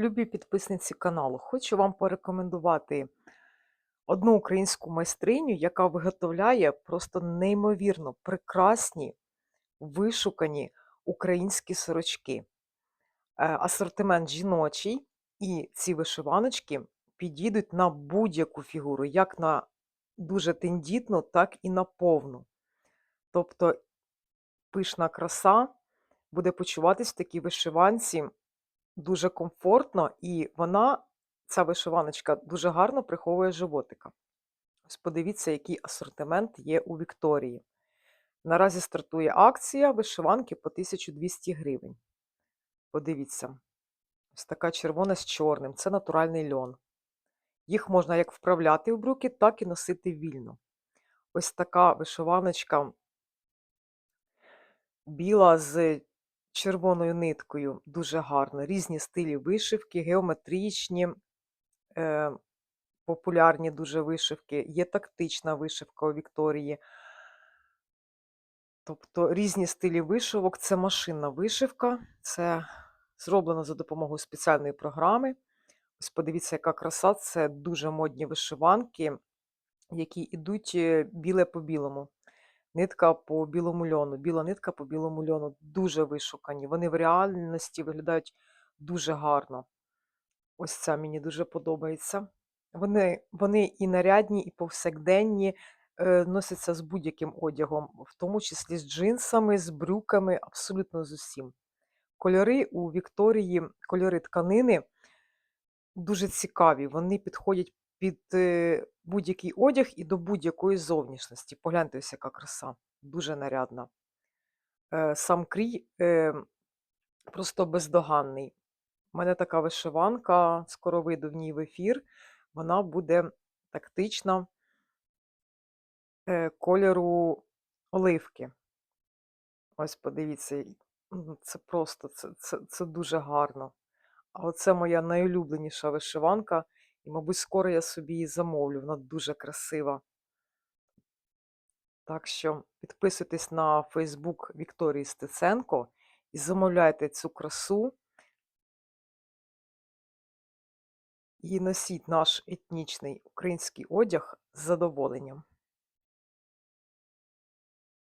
Любі підписниці каналу, хочу вам порекомендувати одну українську майстриню, яка виготовляє просто неймовірно прекрасні вишукані українські сорочки. Е, Асортимент жіночий, і ці вишиваночки підійдуть на будь-яку фігуру, як на дуже тендітну, так і на повну. Тобто пишна краса буде почуватись в такій вишиванці дуже комфортно, і вона, ця вишиваночка, дуже гарно приховує животика. Ось подивіться, який асортимент є у Вікторії. Наразі стартує акція вишиванки по 1200 гривень. Подивіться, ось така червона з чорним, це натуральний льон. Їх можна як вправляти в брюки, так і носити вільно. Ось така вишиваночка біла з червоною ниткою, дуже гарно. Різні стилі вишивки, геометричні, е, популярні дуже вишивки. Є тактична вишивка у Вікторії. Тобто різні стилі вишивок. Це машинна вишивка, це зроблено за допомогою спеціальної програми. Ось подивіться, яка краса, це дуже модні вишиванки, які йдуть е, біле по білому. Нитка по білому льону, біла нитка по білому льону. Дуже вишукані. Вони в реальності виглядають дуже гарно. Ось ця мені дуже подобається. Вони, вони і нарядні, і повсякденні, е, носяться з будь-яким одягом, в тому числі з джинсами, з брюками, абсолютно з усім. Кольори у Вікторії, кольори тканини дуже цікаві. Вони підходять під е, будь-який одяг і до будь-якої зовнішності. Погляньте, яка краса, дуже нарядна. Е, Сам крій е, просто бездоганний. У мене така вишиванка, скоро вийду в ній в ефір. Вона буде тактична кольору оливки. Ось подивіться, ну, це просто це, це, це дуже гарно. А оце моя найулюбленіша вишиванка, і, мабуть, скоро я собі її замовлю. Вона дуже красива. Так що підписуйтесь на Фейсбук Вікторії Стеценко і замовляйте цю красу. І носіть наш етнічний український одяг з задоволенням.